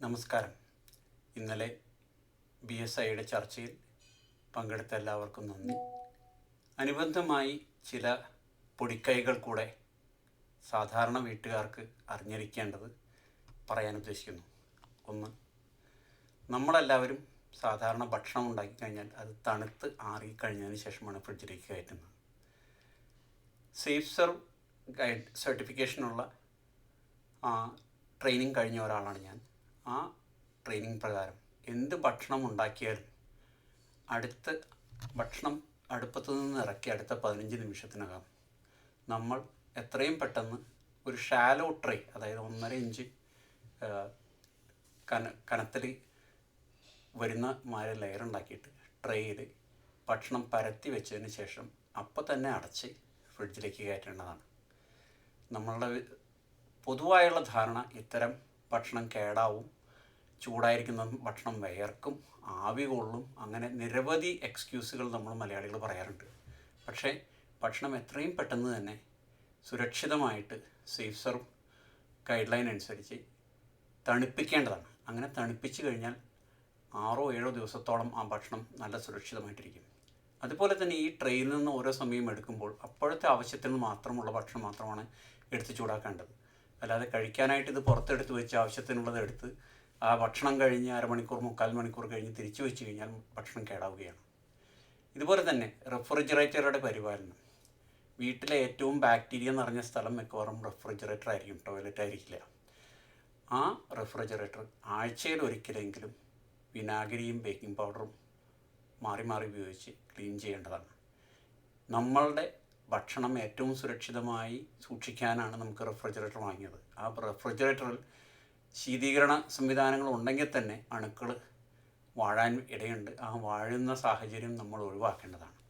നമസ്കാരം. ഇന്നലെ B S ഐയുടെ ചർച്ചയിൽ പങ്കെടുത്ത എല്ലാവർക്കും നന്ദി. അനുബന്ധമായി ചില പൊടിക്കൈകൾ കൂടെ സാധാരണ വീട്ടുകാർക്ക് അറിഞ്ഞിരിക്കേണ്ടത് പറയാൻ ഉദ്ദേശിക്കുന്നു. ഒന്ന് നമ്മളെല്ലാവരും സാധാരണ ഭക്ഷണം ഉണ്ടാക്കി കഴിഞ്ഞാൽ അത് തണുത്ത് ആറിക്കഴിഞ്ഞതിന് ശേഷമാണ് ഫ്രിഡ്ജിലേക്ക് കയറ്റുന്നത്. സേഫ് സെർവ് ഗൈഡ് സർട്ടിഫിക്കേഷനുള്ള ട്രെയിനിങ് കഴിഞ്ഞ ഒരാളാണ് ഞാൻ. ആ ട്രെയിനിങ് പ്രകാരം എന്ത് ഭക്ഷണം ഉണ്ടാക്കിയാലും അടുത്ത ഭക്ഷണം അടുപ്പത്തു നിന്ന് ഇറക്കി അടുത്ത പതിനഞ്ച് നിമിഷത്തിനകം നമ്മൾ എത്രയും പെട്ടെന്ന് ഒരു ഷാലോ ട്രേ അതായത് ഒന്നര ഇഞ്ച് കന കനത്തിൽ വരുന്ന മാര ലെയർ ഉണ്ടാക്കിയിട്ട് ട്രേയിൽ ഭക്ഷണം പരത്തി വെച്ചതിന് ശേഷം അപ്പോൾ തന്നെ അടച്ച് ഫ്രിഡ്ജിലേക്ക് കയറ്റേണ്ടതാണ്. നമ്മളുടെ പൊതുവായുള്ള ധാരണ ഇത്തരം ഭക്ഷണം കേടാവും. ചൂടായിരിക്കുന്ന ഭക്ഷണം വയർക്കും. ആവി കൊള്ളും. അങ്ങനെ നിരവധി എക്സ്ക്യൂസുകൾ നമ്മൾ മലയാളികൾ പറയാറുണ്ട്. പക്ഷേ ഭക്ഷണം എത്രയും പെട്ടെന്ന് തന്നെ സുരക്ഷിതമായിട്ട് സേഫ് സെർവ് ഗൈഡ് ലൈൻ അനുസരിച്ച് തണുപ്പിക്കേണ്ടതാണ്. അങ്ങനെ തണുപ്പിച്ച് കഴിഞ്ഞാൽ ആറോ ഏഴോ ദിവസത്തോളം ആ ഭക്ഷണം നല്ല സുരക്ഷിതമായിട്ടിരിക്കും. അതുപോലെ തന്നെ ഈ ട്രെയിനിൽ നിന്ന് ഓരോ സമയം എടുക്കുമ്പോൾ അപ്പോഴത്തെ ആവശ്യത്തിന് മാത്രമുള്ള ഭക്ഷണം മാത്രമാണ് എടുത്ത് ചൂടാക്കേണ്ടത്. അല്ലാതെ കഴിക്കാനായിട്ട് ഇത് പുറത്തെടുത്ത് വെച്ച് ആവശ്യത്തിനുള്ളത് എടുത്ത് ആ ഭക്ഷണം കഴിഞ്ഞ് അരമണിക്കൂർ മുക്കാൽ മണിക്കൂർ കഴിഞ്ഞ് തിരിച്ചു വെച്ച് കഴിഞ്ഞാൽ ഭക്ഷണം കേടാവുകയാണ്. ഇതുപോലെ തന്നെ റെഫ്രിജറേറ്ററുടെ പരിപാലനം. വീട്ടിലെ ഏറ്റവും ബാക്ടീരിയ നിറഞ്ഞ സ്ഥലം മിക്കവാറും റെഫ്രിജറേറ്റർ ആയിരിക്കും ടോയ്ലറ്റ് ആയിരിക്കില്ല ആ റെഫ്രിജറേറ്റർ ആഴ്ചയിൽ ഒരിക്കലെങ്കിലും വിനാഗിരിയും ബേക്കിംഗ് പൗഡറും മാറി മാറി ഉപയോഗിച്ച് ക്ലീൻ ചെയ്യേണ്ടതാണ്. നമ്മളുടെ ഭക്ഷണം ഏറ്റവും സുരക്ഷിതമായി സൂക്ഷിക്കാനാണ് നമുക്ക് റെഫ്രിജറേറ്റർ വാങ്ങിയത്. ആ റെഫ്രിജറേറ്ററിൽ ശീതീകരണ സംവിധാനങ്ങൾ ഉണ്ടെങ്കിൽ തന്നെ അണുക്കൾ വാഴാൻ ഇടയുണ്ട്. ആ വാഴുന്ന സാഹചര്യം നമ്മൾ ഒഴിവാക്കേണ്ടതാണ്.